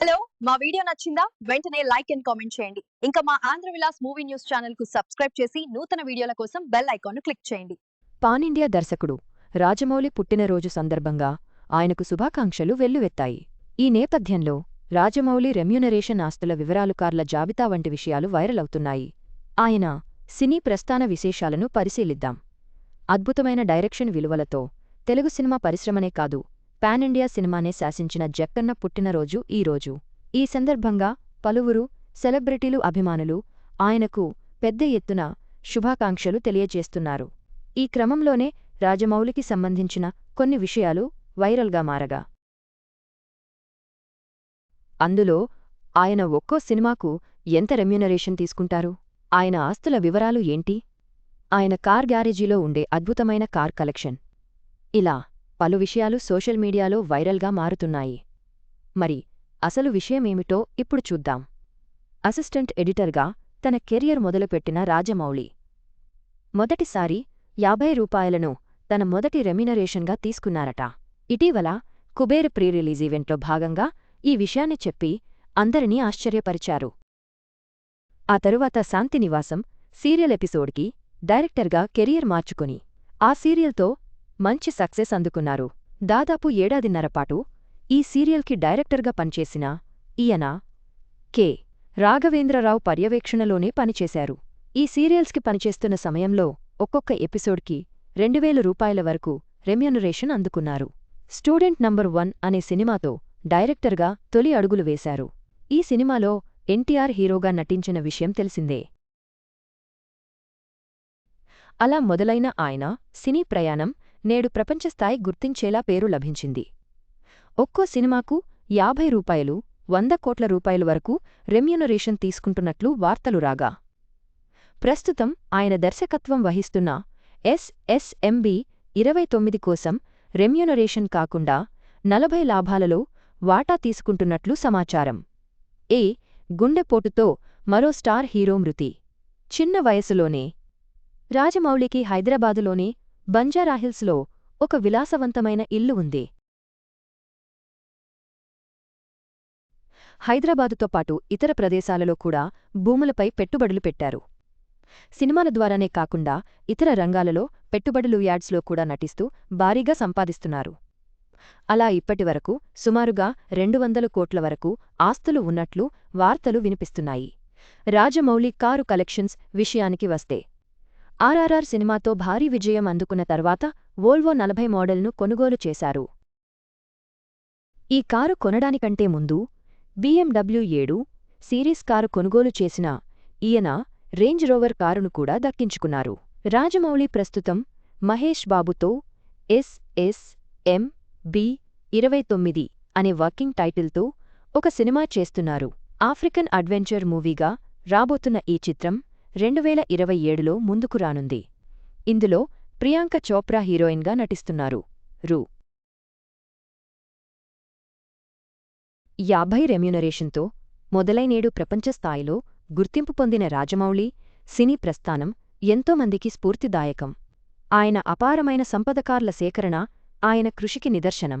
Hello మా video నచ్చిందా? వెంటనే లైక్ అండ్ కామెంట్ చేయండి. ఇంకా మా ఆంధ్ర విలాస్ మూవీ న్యూస్ ఛానల్కు సబ్స్క్రైబ్ చేసి నూతన వీడియోల కోసం బెల్ ఐకాన్ క్లిక్ చేయండి. పాన్ ఇండియా దర్శకుడు రాజమౌళి పుట్టినరోజు సందర్భంగా ఆయనకు శుభాకాంక్షలు వెల్లువెత్తాయి. ఈ నేపథ్యంలో రాజమౌళి రెమ్యూనరేషన్ ఆస్తుల వివరాలు కార్ల జాబితా వంటి విషయాలు వైరల్ అవుతున్నాయి. ఆయన సినీ ప్రస్థాన విశేషాలను పరిశీలిద్దాం. అద్భుతమైన డైరెక్షన్ విలువలతో తెలుగు సినిమా పరిశ్రమనే కాదు పాన్ ఇండియా సినిమానే శాసించిన జక్కన్న పుట్టినరోజు ఈరోజు ఈ సందర్భంగా పలువురు సెలబ్రిటీలు అభిమానులు ఆయనకు పెద్ద ఎత్తున శుభాకాంక్షలు తెలియజేస్తున్నారు. ఈ క్రమంలోనే రాజమౌళికి సంబంధించిన కొన్ని విషయాలు వైరల్గా మారగా. అందులో ఆయన ఒక్కో సినిమాకు ఎంత రెమ్యునరేషన్ తీసుకుంటారు? ఆయన ఆస్తుల వివరాలు ఏంటి? ఆయన కార్ గ్యారేజీలో ఉండే అద్భుతమైన కార్ కలెక్షన్. ఇలా పలు విషయాలు సోషల్ మీడియాలో వైరల్గా మారుతున్నాయి. మరి అసలు విషయమేమిటో ఇప్పుడు చూద్దాం. అసిస్టెంట్ ఎడిటర్గా తన కెరియర్ మొదలుపెట్టిన రాజమౌళి. మొదటిసారి యాభై రూపాయలను తన మొదటి రెమ్యునరేషన్గా తీసుకున్నారట. ఇటీవల కుబేర్ ప్రీ రిలీజ్ ఈవెంట్లో భాగంగా ఈ విషయాన్ని చెప్పి అందరినీ ఆశ్చర్యపరిచారు. ఆ తరువాత శాంతినివాసం సీరియల్ ఎపిసోడ్కి డైరెక్టర్గా కెరియర్ మార్చుకుని ఆ సీరియల్తో మంచి సక్సెస్ అందుకున్నారు. దాదాపు ఏడాదిన్నరపాటు ఈ సీరియల్కి డైరెక్టర్గా పనిచేసిన ఈయన కె. రాఘవేంద్రరావు పర్యవేక్షణలోనే పనిచేశారు. ఈ సీరియల్స్కి పనిచేస్తున్న సమయంలో ఒక్కొక్క ఎపిసోడ్కి రెండువేల రూపాయల వరకు రెమ్యూనరేషన్ అందుకున్నారు. స్టూడెంట్ నంబర్ వన్ అనే సినిమాతో డైరెక్టర్గా తొలి అడుగులు వేశారు. ఈ సినిమాలో ఎన్టీఆర్ హీరోగా నటించిన విషయం తెలిసిందే. అలా మొదలైన ఆయన సినీ ప్రయాణం నేడు ప్రపంచస్థాయి గుర్తించేలా పేరు లభించింది. ఒక్కో సినిమాకు యాభై రూపాయలు వంద కోట్ల రూపాయల వరకు రెమ్యునరేషన్ తీసుకుంటున్నట్లు వార్తలు రాగా ప్రస్తుతం ఆయన దర్శకత్వం వహిస్తున్న ఎస్ఎస్ఎంబి ఇరవై తొమ్మిది కోసం రెమ్యునరేషన్ కాకుండా నలభై లాభాలలో వాటా తీసుకుంటున్నట్లు సమాచారం. ఏ. గుండెపోటుతో మరో స్టార్ హీరో మృతి. చిన్న వయసులోనే రాజమౌళికి హైదరాబాదులోనే బంజారాహిల్స్లో ఒక విలాసవంతమైన ఇల్లు ఉంది. హైదరాబాదుతో పాటు ఇతర ప్రదేశాలలో కూడా భూములపై పెట్టుబడులు పెట్టారు. సినిమాల ద్వారానే కాకుండా ఇతర రంగాలలో పెట్టుబడులు యాడ్స్లో కూడా నటిస్తూ భారీగా సంపాదిస్తున్నారు. అలా ఇప్పటివరకు సుమారుగా రెండు వందల కోట్ల వరకు ఆస్తులు ఉన్నట్లు వార్తలు వినిపిస్తున్నాయి. రాజమౌళి కారు కలెక్షన్స్ విషయానికి వస్తే ఆర్ఆర్ఆర్ సినిమాతో భారీ విజయం అందుకున్న తర్వాత వోల్వో నలభై మోడల్ను కొనుగోలు చేశారు. ఈ కారు కొనడానికంటే ముందు బీఎండబ్ల్యూ ఏడు సిరీస్ కారు కొనుగోలు చేసిన ఈయన రేంజ్ రోవర్ కారును కూడా దక్కించుకున్నారు. రాజమౌళి ప్రస్తుతం మహేష్ బాబుతో ఎస్ ఎస్ ఎం బి ఇరవై తొమ్మిది అనే వర్కింగ్ టైటిల్తో ఒక సినిమా చేస్తున్నారు. ఆఫ్రికన్ అడ్వెంచర్ మూవీగా రాబోతున్న ఈ చిత్రం రెండువేల ఇరవై ఏడులో ముందుకు రానుంది. ఇందులో ప్రియాంక చోప్రా హీరోయిన్గా నటిస్తున్నారు. రూ. యాభై రెమ్యునరేషన్తో మొదలైనేడు ప్రపంచస్థాయిలో గుర్తింపు పొందిన రాజమౌళి సినీ ప్రస్థానం ఎంతోమందికి స్ఫూర్తిదాయకం. ఆయన అపారమైన సంపదకార్ల సేకరణ ఆయన కృషికి నిదర్శనం.